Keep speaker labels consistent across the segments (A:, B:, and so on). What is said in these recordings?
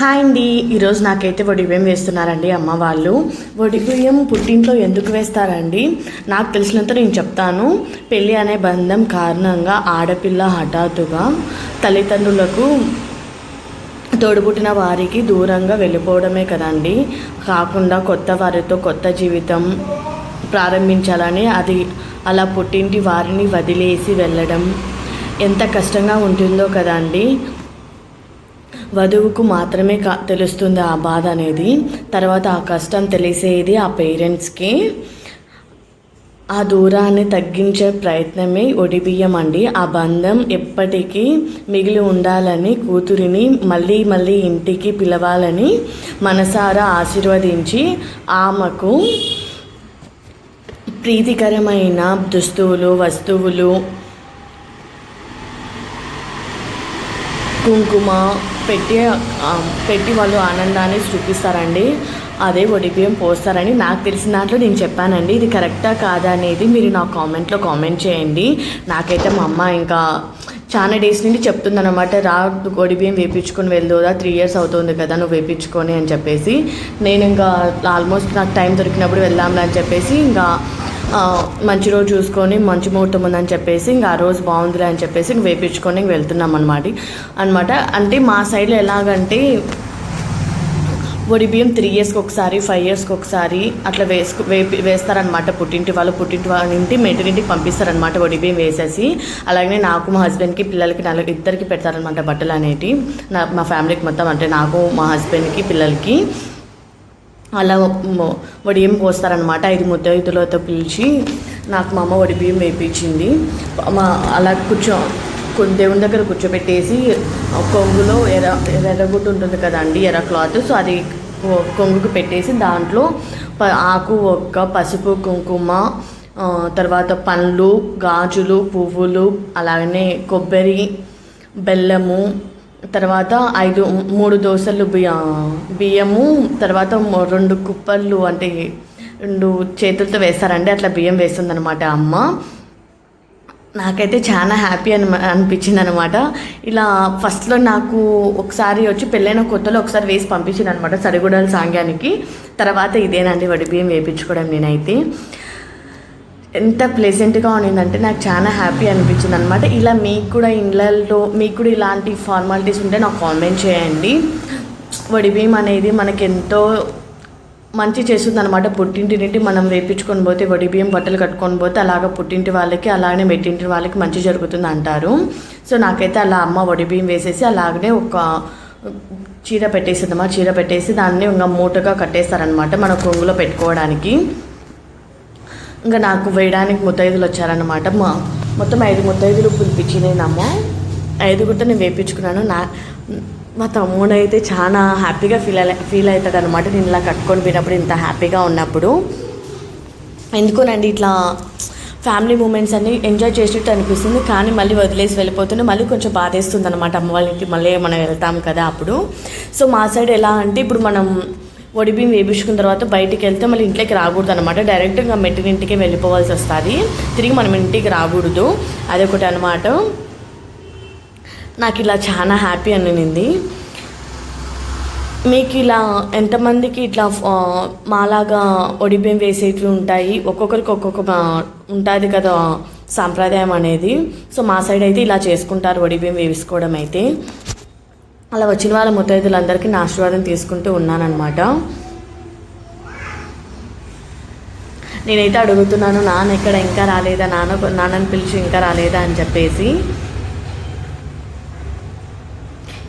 A: Hi అండి. ఈరోజు నాకైతే వడిబియ్యం వేస్తున్నారండి అమ్మ వాళ్ళు. వడిబియ్యం పుట్టింట్లో ఎందుకు వేస్తారండి? నాకు తెలిసినంత నేను చెప్తాను. పెళ్ళి అనే బంధం కారణంగా ఆడపిల్ల హఠాత్తుగా తల్లిదండ్రులకు తోడుపుట్టిన వారికి దూరంగా వెళ్ళిపోవడమే కదండి. కాకుండా కొత్త వారితో కొత్త జీవితం ప్రారంభించాలని అది అలా పుట్టింటి వారిని వదిలేసి వెళ్ళడం ఎంత కష్టంగా ఉంటుందో కదండి. వధువుకు మాత్రమే కా తెలుస్తుంది ఆ బాధ అనేది. తర్వాత ఆ కష్టం తెలిసేది ఆ పేరెంట్స్కి. ఆ దూరాన్ని తగ్గించే ప్రయత్నమే ఒడిబియ్యం అండి ఆ బంధం ఎప్పటికీ మిగిలి ఉండాలని కూతురిని మళ్ళీ మళ్ళీ ఇంటికి పిలవాలని మనసారా ఆశీర్వదించి ఆమెకు ప్రీతికరమైన దుస్తువులు వస్తువులు కుంకుమ పెట్టి పెట్టి వాళ్ళు ఆనందాన్ని చూపిస్తారండి. అదే ఒడిపియం పోస్తారని నాకు తెలిసిన దాంట్లో నేను చెప్పానండి. ఇది కరెక్టా కాదా అనేది మీరు నా కామెంట్లో కామెంట్ చేయండి. నాకైతే మా అమ్మ ఇంకా చాలా డేస్ నుండి చెప్తుందనమాట రా ఒడిబియ్యం వేపించుకొని వెళ్దోదా? త్రీ ఇయర్స్ అవుతుంది కదా నువ్వు వేపించుకొని అని చెప్పేసి. నేను ఇంకా ఆల్మోస్ట్ నాకు టైం దొరికినప్పుడు వెళ్దాంలే అని చెప్పేసి ఇంకా మంచి రోజు చూసుకొని మంచి ముహూర్తం ఉందని చెప్పేసి ఇంకా ఆ రోజు బాగుందిలే అని చెప్పేసి ఇంక వేపించుకొని ఇంక వెళ్తున్నాం అనమాట అనమాట అంటే మా సైడ్లో ఎలాగంటే వడి బియ్యం త్రీ ఇయర్స్కి ఒకసారి ఫైవ్ ఇయర్స్కి ఒకసారి అట్లా వేసుకు వేపి వేస్తారనమాట పుట్టింటి వాళ్ళు. పుట్టింటి వాళ్ళ ఇంటి మెట్టినింటికి పంపిస్తారనమాట వడి బియ్యం వేసేసి. అలాగే నాకు మా హస్బెండ్కి పిల్లలకి నలుగురు ఇద్దరికి పెడతారనమాట బట్టలు అనేటి నా మా ఫ్యామిలీకి మొత్తం అంటే నాకు మా హస్బెండ్కి పిల్లలకి. అలా వడియం పోస్తారనమాట ఐదు ముద్దైదులతో పిలిచి నాకు మా అమ్మ వడి బియ్యం వేయించింది మా అలా కూర్చో దేవుని దగ్గర కూర్చోబెట్టేసి కొంగులో ఎర్ర ఎర్రగుడ్డు ఉంటుంది కదండి ఎర్ర క్లాత్. సో అది కొంగుకు పెట్టేసి దాంట్లో ఆకు ఒక్క పసుపు కుంకుమ తర్వాత పండ్లు గాజులు పువ్వులు అలాగనే కొబ్బరి బెల్లము తర్వాత ఐదు మూడు దోశలు బియ్య బియ్యము తర్వాత రెండు కుప్పలు అంటే రెండు చేతులతో వేస్తారండి. అట్లా బియ్యం వేస్తుందనమాట అమ్మ. నాకైతే చాలా హ్యాపీ అని అనిపించింది అనమాట ఇలా ఫస్ట్లో నాకు ఒకసారి వచ్చి పెళ్ళైన కొత్తలో ఒకసారి వేసి పంపించింది అనమాట సరిగూడల సాంగ్యానికి. తర్వాత ఇదేనండి వడి బియ్యం వేయించుకోవడం నేనైతే. ఎంత ప్లెజెంట్గా ఉండిందంటే నాకు చాలా హ్యాపీ అనిపించింది అనమాట ఇలా మీకు కూడా ఇండ్లలో మీకు కూడా ఇలాంటి ఫార్మాలిటీస్ ఉంటే నాకు కామెంట్ చేయండి. వడి బియ్యం అనేది మనకి ఎంతో మంచి చేస్తుంది అనమాట పుట్టింటి నుండి మనం వేపించుకొని పోతే వడి బియ్యం బట్టలు కట్టుకొని పోతే అలాగ పుట్టింటి వాళ్ళకి అలాగనే మెట్టింటి వాళ్ళకి మంచి జరుగుతుంది అంటారు. సో నాకైతే అలా అమ్మ వడి బియ్యం వేసేసి అలాగనే ఒక చీర పెట్టేసిందమ్మా చీర పెట్టేసి దాన్ని ఇంకా మూటగా కట్టేస్తారనమాట మన కొంగులో పెట్టుకోవడానికి. ఇంకా నాకు వేయడానికి ముత్తైదులు వచ్చారనమాట మా మొత్తం ఐదు ముత్తైదులు పిలిపించినాము ఐదుగురితో నేను వేయించుకున్నాను నా మా తమ్ముడు అయితే చాలా హ్యాపీగా ఫీల్ ఫీల్ అవుతాడు అనమాట నేను ఇలా కట్టుకొని పోయినప్పుడు ఇంత హ్యాపీగా ఉన్నప్పుడు. ఎందుకోనండి ఇట్లా ఫ్యామిలీ మూమెంట్స్ అన్ని ఎంజాయ్ చేసినట్టు అనిపిస్తుంది. కానీ మళ్ళీ వదిలేసి వెళ్ళిపోతుంది మళ్ళీ కొంచెం బాధేస్తుంది అనమాట అమ్మ వాళ్ళ ఇంటికి మళ్ళీ మనం వెళ్తాం కదా అప్పుడు. సో మా సైడ్ ఎలా అంటే ఇప్పుడు మనం ఒడి బియ్యం వేపించుకున్న తర్వాత బయటికి వెళ్తే మళ్ళీ ఇంట్లోకి రాకూడదు అనమాట డైరెక్ట్గా మెట్టినింటికి వెళ్ళిపోవాల్సి వస్తుంది. తిరిగి మనం ఇంటికి రాకూడదు. అదొకటి అనమాట నాకు ఇలా చాలా హ్యాపీ అనింది. మీకు ఇలా ఎంతమందికి ఇట్లా మాలాగా ఒడిబియ్యం వేసేటివి ఉంటాయి? ఒక్కొక్కరికి ఒక్కొక్క ఉంటుంది కదా సాంప్రదాయం అనేది. సో మా సైడ్ అయితే ఇలా చేసుకుంటారు ఒడిబియ్యం వేసుకోవడం అయితే. అలా వచ్చిన వాళ్ళ ముత్తైదులందరికీ నా ఆశీర్వాదం తీసుకుంటూ ఉన్నానన్నమాట. నేనైతే అడుగుతున్నాను నాన్న ఇక్కడ ఇంకా రాలేదా? నాన్న నాన్నని పిలిచి ఇంకా రాలేదా? అని చెప్పేసి.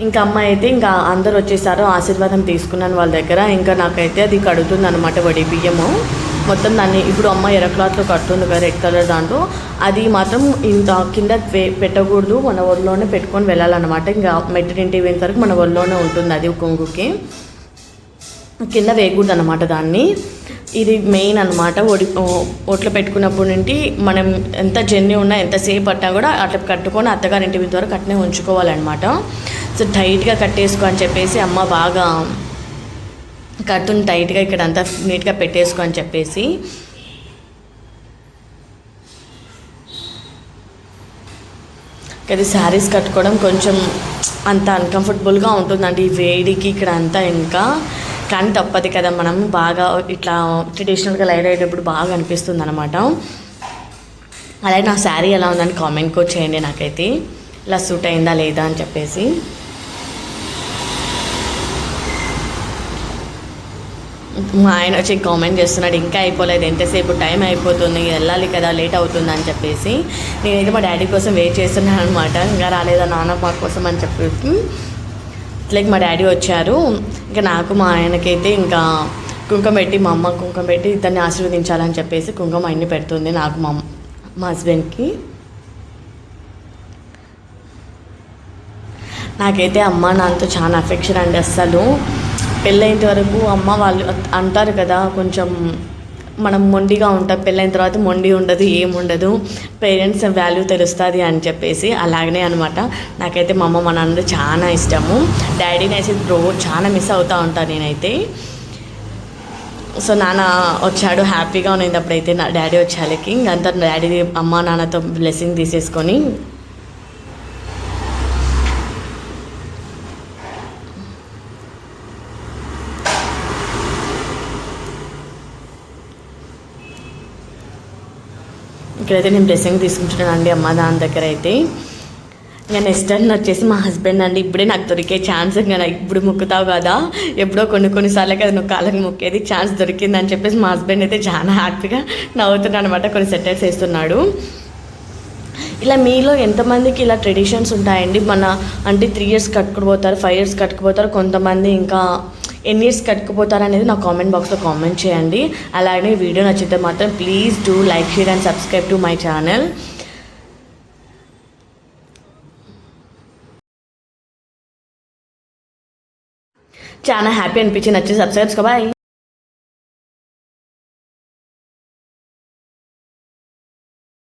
A: ఇంకా అమ్మ అయితే ఇంకా అందరు వచ్చేసారు ఆశీర్వాదం తీసుకున్నాను వాళ్ళ దగ్గర. ఇంకా నాకైతే అది కడుతుంది అనమాట వడి బియ్యము. మొత్తం దాన్ని ఇప్పుడు అమ్మ ఎర్ర క్లాత్లో కట్టుంది కదా రెడ్ కలర్ దాంట్లో. అది మాత్రం ఇంత కింద పెట్టకూడదు. మన ఒళ్ళోనే పెట్టుకొని వెళ్ళాలన్నమాట. ఇంకా మెట్టినింటి పోయిన వరకు మన ఊళ్ళోనే ఉంటుంది అది కొంగుకి. కింద వేయకూడదు అనమాట దాన్ని. ఇది మెయిన్ అనమాట ఒడి ఒట్లో పెట్టుకున్నప్పుడు నుండి మనం ఎంత జర్నీ ఉన్నా ఎంతసేపు పట్టినా కూడా అట్లా కట్టుకొని అత్తగారింటి ద్వారా వరకు అట్నే ఉంచుకోవాలన్నమాట. సో టైట్గా కట్టేసుకో అని చెప్పేసి అమ్మ బాగా కర్టూన్ టైట్గా ఇక్కడ అంతా నీట్గా పెట్టేసుకో అని చెప్పేసి. అది శారీస్ కట్టుకోవడం కొంచెం అంత అన్కంఫర్టబుల్గా ఉంటుందండి. ఈ వేడికి ఇక్కడ అంతా ఇంకా కానీ తప్పదు కదా మనం. బాగా ఇట్లా ట్రెడిషనల్గా లైట్ అయ్యేటప్పుడు బాగా అనిపిస్తుంది అనమాట అలాగే నా శారీ ఎలా ఉందని కామెంట్ కూడా చేయండి నాకైతే. ఇలా సూట్ అయిందా లేదా అని చెప్పేసి. మా ఆయన వచ్చి కామెంట్ చేస్తున్నాడు ఇంకా అయిపోలేదు ఎంతసేపు టైం అయిపోతుంది వెళ్ళాలి కదా లేట్ అవుతుంది అని చెప్పేసి. నేనైతే మా డాడీ కోసం వెయిట్ చేస్తున్నాను అనమాట ఇంకా రాలేదా నాన్న మా కోసం అని చెప్పేసి. లైక్ మా డాడీ వచ్చారు. ఇంకా నాకు మా ఆయనకైతే ఇంకా కుంకుమ పెట్టి మా అమ్మ కుంకుమ పెట్టి ఇద్దరిని ఆశీర్వదించాలని చెప్పేసి కుంకుమ అన్ని పెడుతుంది నాకు మా మా హస్బెండ్కి నాకైతే అమ్మ నాన్నతో చాలా అఫెక్షన్ అండి అస్సలు. పెళ్ళైన వరకు అమ్మ వాళ్ళు అంటారు కదా కొంచెం మనం మొండిగా ఉంటాం పెళ్ళైన తర్వాత మొండి ఉండదు ఏముండదు పేరెంట్స్ వాల్యూ తెలుస్తుంది అని చెప్పేసి అలాగనే అనమాట నాకైతే మా అమ్మ మా నాన్న చాలా ఇష్టము. డాడీని అయితే బ్రో చాలా మిస్ అవుతూ ఉంటాను నేనైతే. సో నాన్న వచ్చాడు హ్యాపీగా ఉన్నది అప్పుడైతే నా డాడీ వచ్చాలకి ఇంకంతా డాడీ అమ్మ నాన్నతో బ్లెస్సింగ్ తీసేసుకొని ఇక్కడైతే నేను బ్లెస్సింగ్ తీసుకుంటున్నాను అండి అమ్మ దాని దగ్గర అయితే ఇంకా నెక్స్ట్ టైం వచ్చేసి మా హస్బెండ్ అండి. ఇప్పుడే నాకు దొరికే ఛాన్స్ ఇంకా ఇప్పుడు మొక్కుతావు కదా. ఎప్పుడో కొన్ని కొన్నిసార్లకి అది నువ్వు కాళ్ళకి మొక్కేది ఛాన్స్ దొరికిందని చెప్పేసి మా హస్బెండ్ అయితే చాలా హ్యాపీగా నవ్వుతున్నాడు అనమాట కొన్ని సెటర్స్ వేస్తున్నాడు. ఇలా మీలో ఎంతమందికి ఇలా ట్రెడిషన్స్ ఉంటాయండి? మన అంటే త్రీ ఇయర్స్ కట్టుకుపోతారు ఫైవ్ ఇయర్స్ కట్టుకుపోతారు కొంతమంది ఇంకా ఎన్ని ఇయర్స్ కట్టుకుపోతారు అనేది నా కామెంట్ బాక్స్లో కామెంట్ చేయండి. అలాగే వీడియో నచ్చితే మాత్రం please do like share and subscribe to my channel చాలా హ్యాపీ అనిపించి నచ్చి సబ్స్క్రైబ్స్ బాయ్